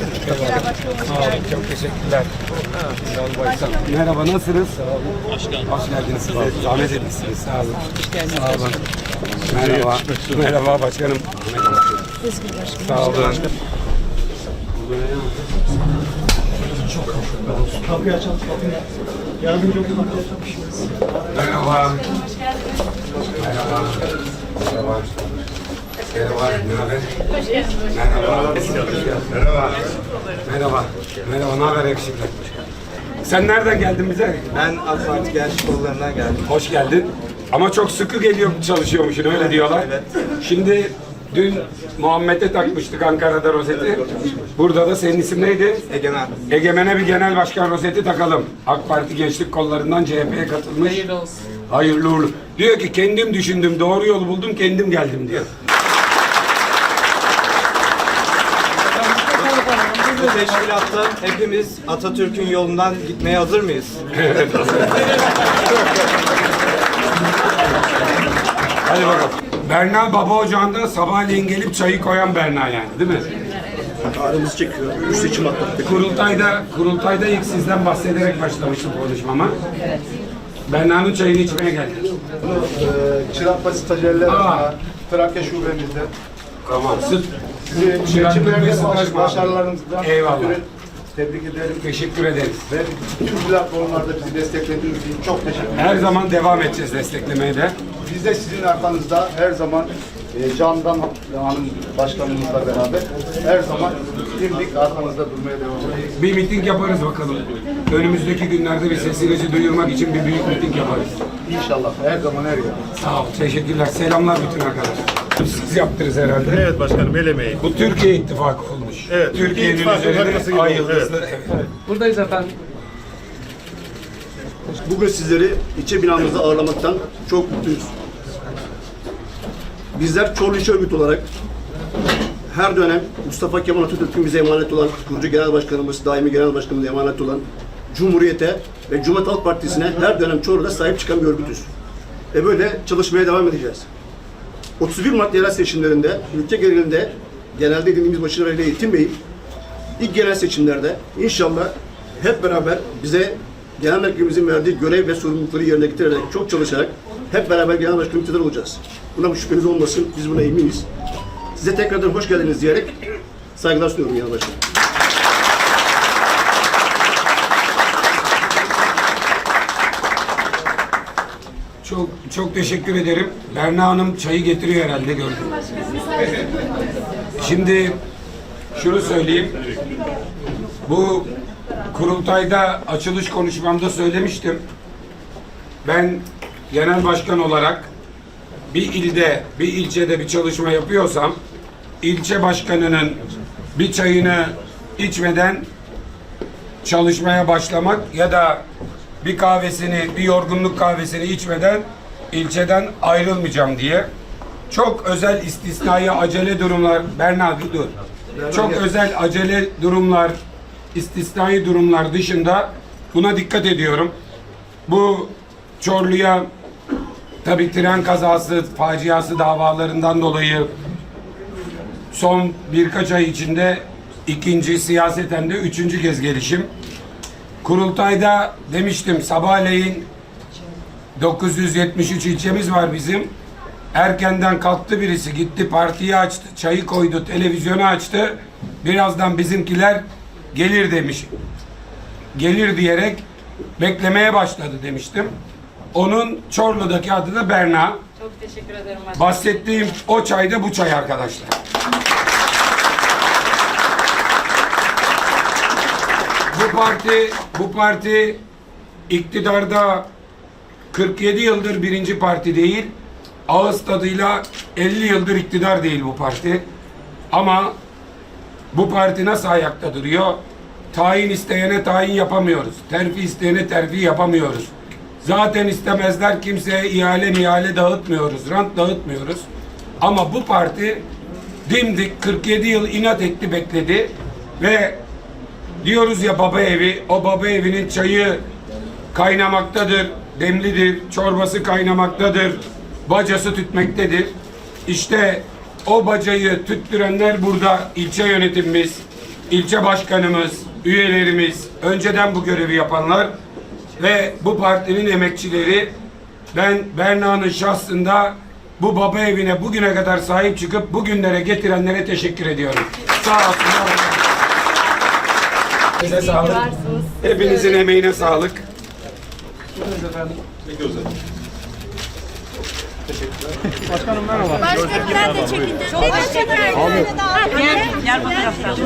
Sağ olun, çok teşekkürler. Merhaba, nasılsınız? Hoş geldiniz. Siz de zahmet etmişsiniz. Sağ olun. Sağ olun. Merhaba. Merhaba başkanım. Sağ olun. Kapıyı açalım, kapıyı. Yardımcı olun. Merhaba. Merhaba. Merhaba. Merhaba. Merhaba. Merhaba. Merhaba. Merhaba. Ne haber yakışıklı? Sen nereden geldin bize? Ben AK Parti Gençlik Kolları'ndan geldim. Hoş geldin. Ama çok sıkı geliyor çalışıyormuşsun öyle diyorlar. evet. Şimdi dün Muhammed'e takmıştık Ankara'da rozeti. Burada da senin isim neydi? Egemen. Egemen'e bir genel başkan rozeti takalım. AK Parti Gençlik Kollarından CHP'ye katılmış. Hayırlı olsun. Hayırlı uğurlu. Diyor ki kendim düşündüm, doğru yolu buldum, kendim geldim diyor. Bu teşkilatta hepimiz Atatürk'ün yolundan gitmeye hazır mıyız? Hadi bakalım. Berna Baba Ocağı'nda sabahleyin gelip çayı koyan Berna yani değil mi? Ağrımızı çekiyor. Üç seçim atlattık. Kurultayda, kurultayda ilk sizden bahsederek başlamıştım konuşmama. Berna'nın çayını içmeye geldik. Ee, Çırakbaşı stajyerler Aa. Trakya şubemizde Tamam. Baş- Taşma. başarılarınızdan Eyvallah. ötürü tebrik ederim. Teşekkür ederiz. Ve tüm platformlarda bizi desteklediğiniz için çok teşekkür ederim. Her zaman devam edeceğiz desteklemeye de. Biz de sizin arkanızda her zaman e, Candan Hanım başkanımızla beraber her zaman dimdik arkanızda durmaya devam edeceğiz. Bir miting yaparız bakalım. Önümüzdeki günlerde bir sesinizi duyurmak için bir büyük miting yaparız. İnşallah her zaman her yer. Sağ ol. Teşekkürler. Selamlar bütün arkadaşlar. Siz yaptınız herhalde. Evet başkanım el emeği. Bu Türkiye ittifakı olmuş. Evet, Türkiye'nin İttifakın üzerine arkası gibi ay oldu, yıldızlı. Evet. Buradayız efendim. Bugün sizleri içe binamızda ağırlamaktan çok mutluyuz. Bizler Çorlu İş Örgütü olarak her dönem Mustafa Kemal Atatürk'ün bize emanet olan, kurucu genel başkanımız, daimi genel başkanımız emanet olan Cumhuriyete ve Cumhuriyet Halk Partisi'ne her dönem Çorlu'da sahip çıkan bir örgütüz. Ve böyle çalışmaya devam edeceğiz. 31 Mart yerel seçimlerinde ülke genelinde genelde dediğimiz başarıyla yetinmeyip ilk genel seçimlerde inşallah hep beraber bize genel merkezimizin verdiği görev ve sorumlulukları yerine getirerek çok çalışarak hep beraber genel başkan olacağız. Buna şüpheniz olmasın. Biz buna eminiz. Size tekrardan hoş geldiniz diyerek saygılar sunuyorum genel başkanım. Çok teşekkür ederim. Berna Hanım çayı getiriyor herhalde gördüm. Şimdi şunu söyleyeyim. Bu kurultayda açılış konuşmamda söylemiştim. Ben genel başkan olarak bir ilde, bir ilçede bir çalışma yapıyorsam ilçe başkanının bir çayını içmeden çalışmaya başlamak ya da bir kahvesini, bir yorgunluk kahvesini içmeden ilçeden ayrılmayacağım diye. Çok özel istisnai acele durumlar, Berna bir dur. Çok özel acele durumlar, istisnai durumlar dışında buna dikkat ediyorum. Bu Çorlu'ya tabii tren kazası, faciası davalarından dolayı son birkaç ay içinde ikinci, siyaseten de üçüncü kez gelişim. Kurultayda demiştim sabahleyin 973 ilçemiz var bizim. Erkenden kalktı birisi gitti partiyi açtı, çayı koydu, televizyonu açtı. Birazdan bizimkiler gelir demiş. Gelir diyerek beklemeye başladı demiştim. Onun Çorlu'daki adı da Berna. Çok teşekkür ederim başkanım. Bahsettiğim o çay da bu çay arkadaşlar. Bu parti bu parti iktidarda 47 yıldır birinci parti değil. Ağız tadıyla 50 yıldır iktidar değil bu parti. Ama bu parti nasıl ayakta duruyor? Tayin isteyene tayin yapamıyoruz. Terfi isteyene terfi yapamıyoruz. Zaten istemezler kimseye ihale mihale dağıtmıyoruz. Rant dağıtmıyoruz. Ama bu parti dimdik 47 yıl inat etti bekledi ve diyoruz ya baba evi o baba evinin çayı kaynamaktadır, demlidir, çorbası kaynamaktadır, bacası tütmektedir. İşte o bacayı tüttürenler burada ilçe yönetimimiz, ilçe başkanımız, üyelerimiz, önceden bu görevi yapanlar ve bu partinin emekçileri ben Berna'nın şahsında bu baba evine bugüne kadar sahip çıkıp bugünlere getirenlere teşekkür ediyorum. Sağ olsunlar. Size sağlık. Hepinizin emeğine sağlık. Başkanım nerede çekildi? Çok teşekkür ederim. Gel, gel bu taraftan.